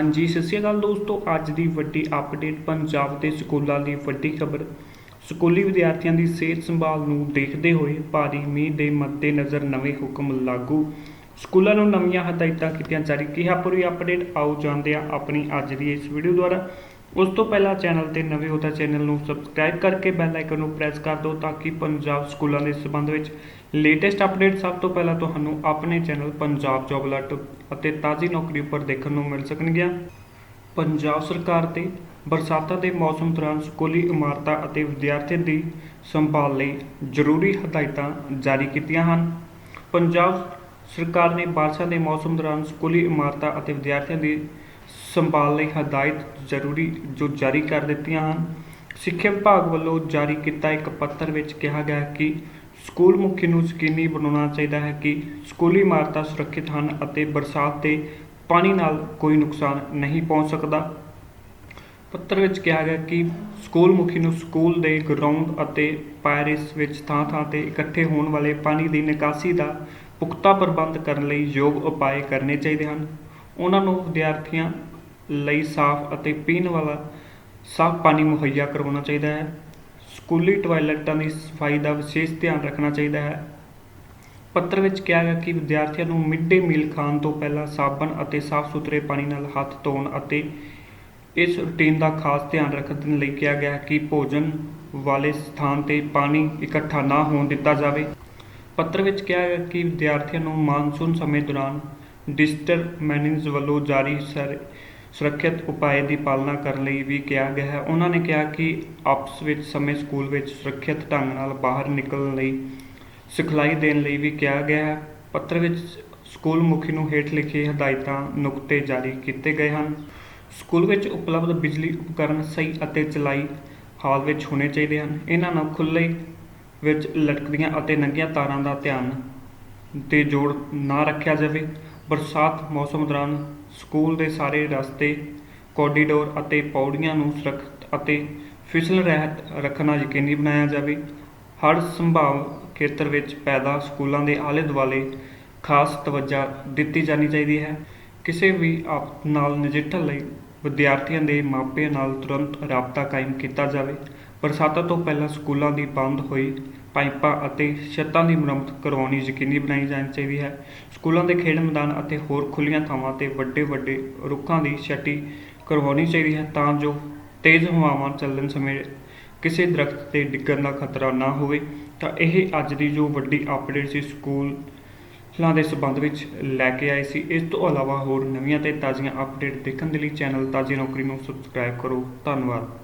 ਹਾਂਜੀ, ਸਤਿ ਸ਼੍ਰੀ ਅਕਾਲ ਦੋਸਤੋ। ਅੱਜ ਦੀ ਵੱਡੀ ਅਪਡੇਟ ਪੰਜਾਬ ਦੇ ਸਕੂਲਾਂ ਦੀ ਵੱਡੀ ਖਬਰ। ਸਕੂਲੀ ਵਿਦਿਆਰਥੀਆਂ ਦੀ ਸਿਹਤ ਸੰਭਾਲ ਨੂੰ ਦੇਖਦੇ ਹੋਏ ਭਾਰੀ ਮੀਂਹ ਦੇ ਮੱਦੇਨਜ਼ਰ ਨਵੇਂ ਹੁਕਮ ਲਾਗੂ। ਸਕੂਲਾਂ ਨੂੰ ਨਵੀਆਂ ਹਦਾਇਤਾਂ ਕੀਤੀਆਂ ਜਾਰੀ ਕਿਹਾ ਪੂਰੀ ਅਪਡੇਟ ਆਓ ਜਾਣਦੇ ਹਾਂ ਆਪਣੀ ਅੱਜ ਦੀ ਇਸ ਵੀਡੀਓ ਦੁਆਰਾ। ਉਸ ਤੋਂ ਪਹਿਲਾਂ ਚੈਨਲ ਤੇ ਨਵੇਂ ਹੋ ਤਾਂ ਚੈਨਲ ਨੂੰ ਸਬਸਕ੍ਰਾਈਬ ਕਰਕੇ ਬੈਲ ਆਈਕਨ ਨੂੰ ਪ੍ਰੈਸ ਕਰ ਦਿਓ ਤਾਂ ਕਿ ਪੰਜਾਬ ਸਕੂਲਾਂ ਦੇ ਸੰਬੰਧ ਵਿੱਚ ਲੇਟੈਸਟ ਅਪਡੇਟ ਸਭ ਤੋਂ ਪਹਿਲਾਂ ਤੁਹਾਨੂੰ ਆਪਣੇ ਚੈਨਲ ਪੰਜਾਬ ਜੋਬ ਅਲਰਟ ਅਤੇ ਤਾਜ਼ੀ ਨੌਕਰੀ ਉੱਪਰ ਦੇਖਣ ਨੂੰ ਮਿਲ ਸਕਣਗੀਆਂ। ਪੰਜਾਬ ਸਰਕਾਰ ਤੇ ਬਰਸਾਤਾਂ ਦੇ ਮੌਸਮ ਦੌਰਾਨ ਸਕੂਲੀ ਇਮਾਰਤਾਂ ਅਤੇ ਵਿਦਿਆਰਥੀਆਂ ਦੀ ਸੰਭਾਲ ਲਈ ਜ਼ਰੂਰੀ ਹਦਾਇਤਾਂ ਜਾਰੀ ਕੀਤੀਆਂ ਹਨ। ਪੰਜਾਬ ਸਰਕਾਰ ਨੇ ਬਾਰਿਸ਼ਾਂ ਦੇ ਮੌਸਮ ਦੌਰਾਨ ਸਕੂਲੀ ਇਮਾਰਤਾਂ ਅਤੇ ਵਿਦਿਆਰਥੀਆਂ ਦੀ ਸੰਭਾਲ ਲਈ ਹਦਾਇਤ ਜ਼ਰੂਰੀ ਜੋ ਜਾਰੀ ਕਰ ਦਿੱਤੀਆਂ ਹਨ। ਸਿੱਖਿਆ ਵਿਭਾਗ ਵੱਲੋਂ ਜਾਰੀ ਕੀਤਾ ਇੱਕ ਪੱਤਰ ਵਿੱਚ ਕਿਹਾ ਗਿਆ ਕਿ ਸਕੂਲ ਮੁਖੀ ਨੂੰ ਯਕੀਨੀ ਬਣਾਉਣਾ ਚਾਹੀਦਾ ਹੈ ਕਿ ਸਕੂਲੀ ਇਮਾਰਤਾਂ ਸੁਰੱਖਿਅਤ ਹਨ ਅਤੇ ਬਰਸਾਤ ਦੇ ਪਾਣੀ ਨਾਲ ਕੋਈ ਨੁਕਸਾਨ ਨਹੀਂ ਪਹੁੰਚ ਸਕਦਾ। ਪੱਤਰ ਵਿੱਚ ਕਿਹਾ ਗਿਆ ਕਿ ਸਕੂਲ ਮੁਖੀ ਨੂੰ ਸਕੂਲ ਦੇ ਗਰਾਊਂਡ ਅਤੇ ਪਾਇਰਿਸ ਵਿੱਚ ਥਾਂ-ਥਾਂ ਤੇ ਇਕੱਠੇ ਹੋਣ ਵਾਲੇ ਪਾਣੀ ਦੀ ਨਿਕਾਸੀ ਦਾ ਪੁਖਤਾ ਪ੍ਰਬੰਧ ਕਰਨ ਲਈ ਯੋਗ ਉਪਾਅ ਕਰਨੇ ਚਾਹੀਦੇ ਹਨ। ਉਹਨਾਂ ਨੂੰ ਵਿਦਿਆਰਥੀਆਂ ਲਈ ਸਾਫ਼ ਅਤੇ ਪੀਣ ਵਾਲਾ ਸਾਫ਼ ਪਾਣੀ ਮੁਹੱਈਆ ਕਰਵਾਉਣਾ ਚਾਹੀਦਾ ਹੈ। ਸਕੂਲੀ ਟਾਇਲਟਾਂ ਦੀ ਸਫ਼ਾਈ ਦਾ ਵਿਸ਼ੇਸ਼ ਧਿਆਨ ਰੱਖਣਾ ਚਾਹੀਦਾ ਹੈ। ਪੱਤਰ ਵਿੱਚ ਕਿਹਾ ਗਿਆ ਕਿ ਵਿਦਿਆਰਥੀਆਂ ਨੂੰ ਮਿਡ ਡੇ ਮੀਲ ਖਾਣ ਤੋਂ ਪਹਿਲਾਂ ਸਾਬਣ ਅਤੇ ਸਾਫ਼ ਸੁਥਰੇ ਪਾਣੀ ਨਾਲ ਹੱਥ ਧੋਣ ਅਤੇ ਇਸ ਰੁਟੀਨ ਦਾ ਖਾਸ ਧਿਆਨ ਰੱਖਣ ਲਈ ਕਿਹਾ ਗਿਆ ਹੈ ਕਿ ਭੋਜਨ ਵਾਲੇ ਸਥਾਨ ਤੇ ਪਾਣੀ ਇਕੱਠਾ ਨਾ ਹੋਣ ਦਿੱਤਾ ਜਾਵੇ। ਪੱਤਰ ਵਿੱਚ ਕਿਹਾ ਗਿਆ ਕਿ ਵਿਦਿਆਰਥੀਆਂ ਨੂੰ ਮਾਨਸੂਨ ਸਮੇਂ ਦੌਰਾਨ ਡਿਸਟਰ ਮੈਨੇਜ ਵੱਲੋਂ ਜਾਰੀ ਸਰ ਸੁਰੱਖਿਅਤ ਉਪਾਅ ਦੀ ਪਾਲਣਾ ਕਰਨ ਲਈ ਵੀ ਕਿਹਾ ਗਿਆ ਹੈ। ਉਹਨਾਂ ਨੇ ਕਿਹਾ ਕਿ ਆਪਸ ਵਿੱਚ ਸਮੇਂ ਸਕੂਲ ਵਿੱਚ ਸੁਰੱਖਿਅਤ ਢੰਗ ਨਾਲ ਬਾਹਰ ਨਿਕਲਣ ਲਈ ਸਿਖਲਾਈ ਦੇਣ ਲਈ ਵੀ ਕਿਹਾ ਗਿਆ ਹੈ। ਪੱਤਰ ਵਿੱਚ ਸਕੂਲ ਮੁਖੀ ਨੂੰ ਹੇਠ ਲਿਖੇ ਹਦਾਇਤਾਂ ਨੁਕਤੇ ਜਾਰੀ ਕੀਤੇ ਗਏ ਹਨ। ਸਕੂਲ ਵਿੱਚ ਉਪਲਬਧ ਬਿਜਲੀ ਉਪਕਰਨ ਸਹੀ ਅਤੇ ਚਲਾਈ ਹਾਲ ਵਿੱਚ ਹੋਣੇ ਚਾਹੀਦੇ ਹਨ। ਇਹਨਾਂ ਨੂੰ ਖੁੱਲ੍ਹੇ ਵਿੱਚ ਲਟਕਦੀਆਂ ਅਤੇ ਨੰਗੀਆਂ ਤਾਰਾਂ ਦਾ ਧਿਆਨ ਤੇ ਜੋੜ ਨਾ ਰੱਖਿਆ ਜਾਵੇ। ਬਰਸਾਤ ਮੌਸਮ ਦੌਰਾਨ ਸਕੂਲ ਦੇ ਸਾਰੇ ਰਸਤੇ, ਕੋਰੀਡੋਰ ਅਤੇ ਪੌੜੀਆਂ ਨੂੰ ਸੁਰੱਖਿਅਤ ਅਤੇ ਫਿਸਲ ਰਹਿਤ ਰੱਖਣਾ ਯਕੀਨੀ ਬਣਾਇਆ ਜਾਵੇ। ਹਰ ਸੰਭਾਵ ਖੇਤਰ ਵਿੱਚ ਪੈਦਾ ਸਕੂਲਾਂ ਦੇ ਆਲੇ ਦੁਆਲੇ ਖਾਸ ਤਵੱਜਾ ਦਿੱਤੀ ਜਾਣੀ ਚਾਹੀਦੀ ਹੈ। ਕਿਸੇ ਵੀ ਆਫਤ ਨਾਲ ਨਜਿੱਠਣ ਲਈ ਵਿਦਿਆਰਥੀਆਂ ਦੇ ਮਾਪਿਆਂ ਨਾਲ ਤੁਰੰਤ ਰਾਬਤਾ ਕਾਇਮ ਕੀਤਾ ਜਾਵੇ। ਬਰਸਾਤਾਂ ਤੋਂ ਪਹਿਲਾਂ ਸਕੂਲਾਂ ਦੀ ਬੰਦ ਹੋਈ, ਪਾਈਪਾਂ ਅਤੇ ਛੱਤਾਂ ਦੀ ਮੁਰੰਮਤ ਕਰਵਾਉਣੀ ਯਕੀਨੀ ਬਣਾਈ ਜਾਣੀ ਚਾਹੀਦੀ ਹੈ। ਸਕੂਲਾਂ ਦੇ ਖੇਡ ਮੈਦਾਨ ਅਤੇ ਹੋਰ ਖੁੱਲ੍ਹੀਆਂ ਥਾਵਾਂ ਤੇ ਵੱਡੇ ਵੱਡੇ ਰੁੱਖਾਂ ਦੀ ਛਟੀ ਕਰਵਾਉਣੀ ਚਾਹੀਦੀ ਹੈ ਤਾਂ ਜੋ ਤੇਜ਼ ਹਵਾਵਾਂ ਚੱਲਣ ਸਮੇਂ ਕਿਸੇ ਦਰਖਤ ਤੇ ਡਿੱਗਣ ਦਾ ਖਤਰਾ ਨਾ ਹੋਵੇ। ਤਾਂ ਇਹ ਅੱਜ ਦੀ ਜੋ ਵੱਡੀ ਅਪਡੇਟ ਸੀ, ਸਕੂਲਾਂ ਦੇ ਸਬੰਧ ਵਿੱਚ ਲੈ ਕੇ ਆਏ ਸੀ। ਇਸ ਤੋਂ ਇਲਾਵਾ ਹੋਰ ਨਵੀਆਂ ਤੇ ਤਾਜ਼ੀਆਂ ਅਪਡੇਟ ਦੇਖਣ ਦੇ ਲਈ ਚੈਨਲ ਤਾਜ਼ੀ ਨੌਕਰੀ ਨੂੰ ਸਬਸਕ੍ਰਾਈਬ ਕਰੋ। ਧੰਨਵਾਦ।